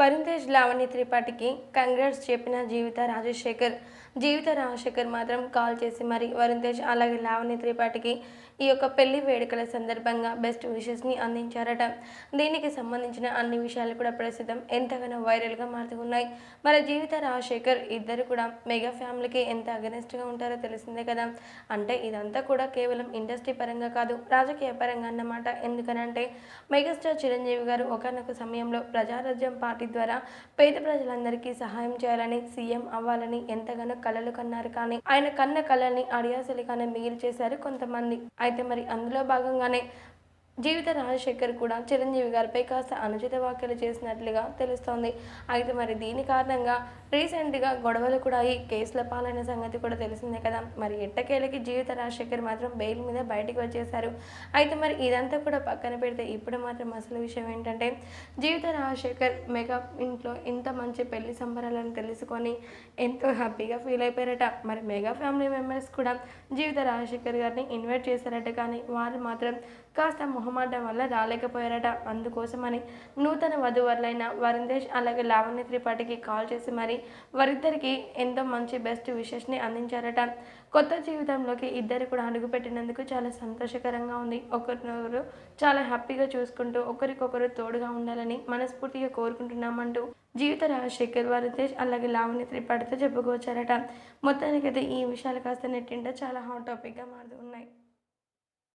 వరుణ్ తేజ్ లావణ్య త్రిపాఠికి కంగ్రాట్స్ చెప్పిన జీవిత రాజశేఖర్. జీవిత రాజశేఖర్ మాత్రం కాల్ చేసి మరి వరుణ్ తేజ్ అలాగే లావణ్య త్రిపాఠికి ఈ యొక్క పెళ్ళి వేడుకల సందర్భంగా బెస్ట్ విషెస్ని అందించారట. దీనికి సంబంధించిన అన్ని విషయాలు కూడా ప్రస్తుతం ఎంతగానో వైరల్గా మారుతున్నాయి మరి జీవిత రాజశేఖర్ ఇద్దరు కూడా మెగా ఫ్యామిలీకి ఎంత అగనెస్ట్గా ఉంటారో తెలిసిందే కదా. అంటే ఇదంతా కూడా కేవలం ఇండస్ట్రీ పరంగా కాదు రాజకీయ పరంగా అన్నమాట. ఎందుకనంటే మెగాస్టార్ చిరంజీవి గారు ఒకనొక సమయంలో ప్రజారాజ్యం పార్టీ ద్వారా పేద ప్రజలందరికీ సహాయం చేయాలని సీఎం అవ్వాలని ఎంతగానో కలలు కన్నారు. కానీ ఆయన కన్న కళల్ని అడియాసలిగానే మిగిలి చేశారు కొంతమంది. అయితే మరి అందులో భాగంగానే జీవిత రాజశేఖర్ కూడా చిరంజీవి గారిపై కాస్త అనుచిత వ్యాఖ్యలు చేసినట్లుగా తెలుస్తోంది. అయితే మరి దీని కారణంగా రీసెంట్గా గొడవలు కూడా అయ్యి కేసుల పాలైన సంగతి కూడా తెలిసిందే కదా. మరి ఎట్టకేలకి జీవిత రాజశేఖర్ మాత్రం బెయిల్ మీద బయటికి వచ్చేశారు. అయితే మరి ఇదంతా కూడా పక్కన పెడితే ఇప్పుడు మాత్రం అసలు విషయం ఏంటంటే జీవిత రాజశేఖర్ మెగా ఇంట్లో ఇంత మంచి పెళ్ళి సంబరాలను తెలుసుకొని ఎంతో హ్యాపీగా ఫీల్ అయిపోయారట. మరి మెగా ఫ్యామిలీ మెంబర్స్ కూడా జీవిత రాజశేఖర్ గారిని ఇన్వైట్ చేశారట. కానీ వారు మాత్రం కాస్త మొహం మొహమాటం వల్ల రాలేకపోయారట. అందుకోసమని నూతన వధువరులైన వరుణ్ తేజ్ అలాగే లావణ్య త్రిపాఠికి కాల్ చేసి మరి వారిద్దరికి ఎంతో మంచి బెస్ట్ విషెస్ని అందించారట. కొత్త జీవితంలోకి ఇద్దరు కూడా అడుగుపెట్టినందుకు చాలా సంతోషకరంగా ఉంది. ఒకరినొకరు చాలా హ్యాపీగా చూసుకుంటూ ఒకరికొకరు తోడుగా ఉండాలని మనస్ఫూర్తిగా కోరుకుంటున్నామంటూ జీవిత రాజశేఖర్ వరుణ్ అలాగే లావణ్య త్రిపాఠితో చెప్పుకోవచ్చారట మొత్తానికైతే ఈ విషయాలు కాస్త నెట్టింట చాలా హాట్ టాపిక్గా మారుతూ ఉన్నాయి.